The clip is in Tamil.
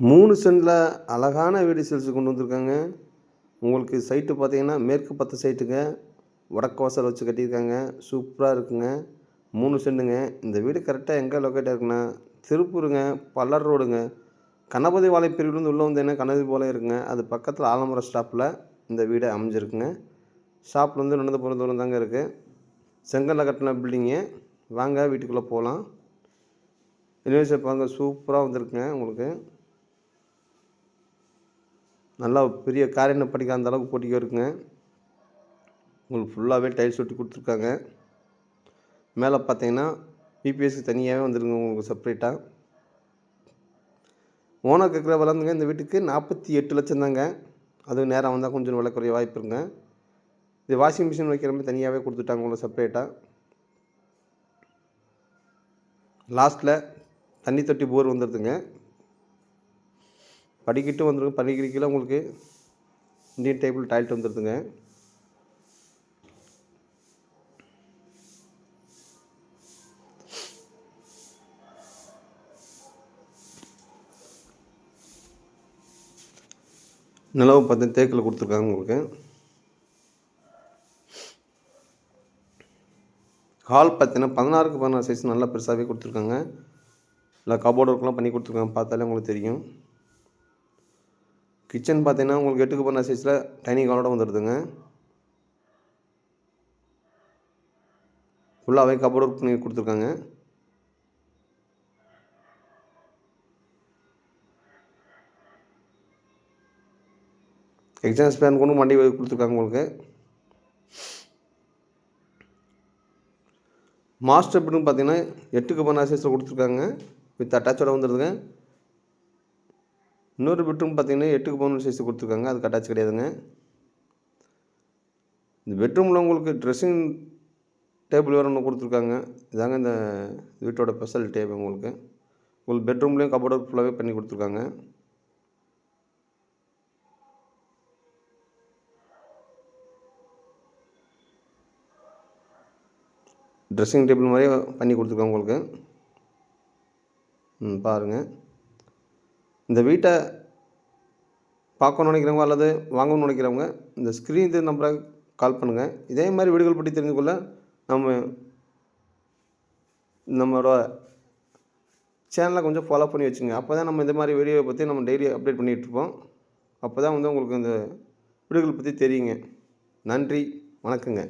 மூணு சென்டில் அழகான வீடு சேல்ஸ் கொண்டு வந்திருக்காங்க. உங்களுக்கு சைட்டு பார்த்தீங்கன்னா மேற்கு பத்து சைட்டுங்க வடக்கு வாசல் வச்சு கட்டியிருக்காங்க. சூப்பராக இருக்குங்க. மூணு சென்டுங்க இந்த வீடு கரெக்டாக எங்கே லொக்கேட்டாக இருக்குன்னா திருப்பூருங்க பல்லர் ரோடுங்க. கணபதி வாழை பிரிவுலேருந்து உள்ளே வந்தீங்கன்னா கணபதி போல இருக்குங்க. அது பக்கத்தில் ஆலமரம் ஸ்டாப்பில் இந்த வீடு அமைஞ்சிருக்குங்க. ஷாப்லேருந்து நடந்து போகிற தூரம் தாங்க இருக்குது செங்கல்ல கட்டின பில்டிங்கு வாங்க வீட்டுக்குள்ளே போகலாம் யூனிவர்சிட்டி பாருங்கள் சூப்பராக வந்திருக்குங்க உங்களுக்கு. நல்லா பெரிய காரியனை படிக்க அந்த அளவுக்கு போட்டிக்கு இருக்குங்க உங்களுக்கு ஃபுல்லாகவே டைல்ஸ் ஒட்டி கொடுத்துருக்காங்க. மேலே பார்த்தீங்கன்னா பிபிஎஸ்க்கு தனியாகவே வந்துருங்க உங்களுக்கு செப்ரேட்டாக ஓனர் கேட்குற வளர்ந்துங்க இந்த வீட்டுக்கு நாற்பத்தி எட்டு லட்சம் தாங்க. அதுவும் நேரம் வந்தால் கொஞ்சம் விலை குறைய வாய்ப்பு இருக்குங்க. இது வாஷிங் மிஷின் வைக்கிற மாதிரி தனியாகவே கொடுத்துட்டாங்க உங்களுக்கு செப்பரேட்டாக லாஸ்ட்டில் தண்ணி தொட்டி போர் வந்துடுதுங்க படிக்கட்டும் வந்துருங்க படிக்கடிக்கெல்லாம் உங்களுக்கு இந்தியன் டேபிள் டாய்லெட் வந்துடுதுங்க நிலவு பார்த்து தேக்கில் கொடுத்துருக்காங்க உங்களுக்கு. ஹால் பார்த்தீங்கன்னா பதினாறுக்கு பதினாறு சைஸ் நல்லா பெருசாகவே கொடுத்துருக்காங்க. இல்லை கபோர்டு ஒர்க்லாம் பண்ணி கொடுத்துருக்காங்க. பார்த்தாலே உங்களுக்கு தெரியும். கிச்சன் பார்த்தீங்கன்னா உங்களுக்கு எட்டுக்கு பண்ண சைஸில் டைனிங் ஹாலோட வந்துடுதுங்க ஃபுல்லாகவே கபோர்டு ஒர்க் பண்ணி கொடுத்துருக்காங்க. எக்ஸாம் ஸ்பேன் கொண்டு வண்டி கொடுத்துருக்காங்க உங்களுக்கு. மாஸ்டர் பெட்ரூம் பார்த்தீங்கன்னா எட்டுக்கு பண்ண சைஸில் கொடுத்துருக்காங்க. வித் அட்டாச்சோட வந்துடுதுங்க இன்னொரு பெட்ரூம் பார்த்தீங்கன்னா எட்டுக்கு பதினொன்று சைஸ் கொடுத்துருக்காங்க. அதுக்கு அட்டாச் கிடையாதுங்க. இந்த பெட்ரூமில் உங்களுக்கு ட்ரெஸ்ஸிங் டேபிள் வேறு ஒன்று கொடுத்துருக்காங்க. இதாங்க இந்த வீட்டோட ஸ்பெஷல் டேபிள் உங்களுக்கு. உங்களுக்கு பெட்ரூம்லேயும் கபோர்டு ஃபுல்லாகவே பண்ணி கொடுத்துருக்காங்க. ட்ரெஸ்ஸிங் டேபிள் மாதிரியே பண்ணி கொடுத்துருக்காங்க உங்களுக்கு. ம் பாருங்கள் இந்த வீட்டை பார்க்கணும்னு நினைக்கிறவங்க அல்லது வாங்கணும்னு நினைக்கிறவங்க இந்த ஸ்க்ரீன் இது நம்பரை கால் பண்ணுங்கள் இதே மாதிரி வீடுகள் பற்றி தெரிஞ்சு கொள்ள நம்ம நம்மளோட சேனலை கொஞ்சம் ஃபாலோ பண்ணி வச்சுங்க. அப்போ தான் நம்ம இந்த மாதிரி வீடியோவை பற்றி நம்ம டெய்லி அப்டேட் பண்ணிகிட்ருப்போம் அப்போ தான் வந்து உங்களுக்கு இந்த வீடுகள் பற்றி தெரியுங்க. நன்றி வணக்கங்க.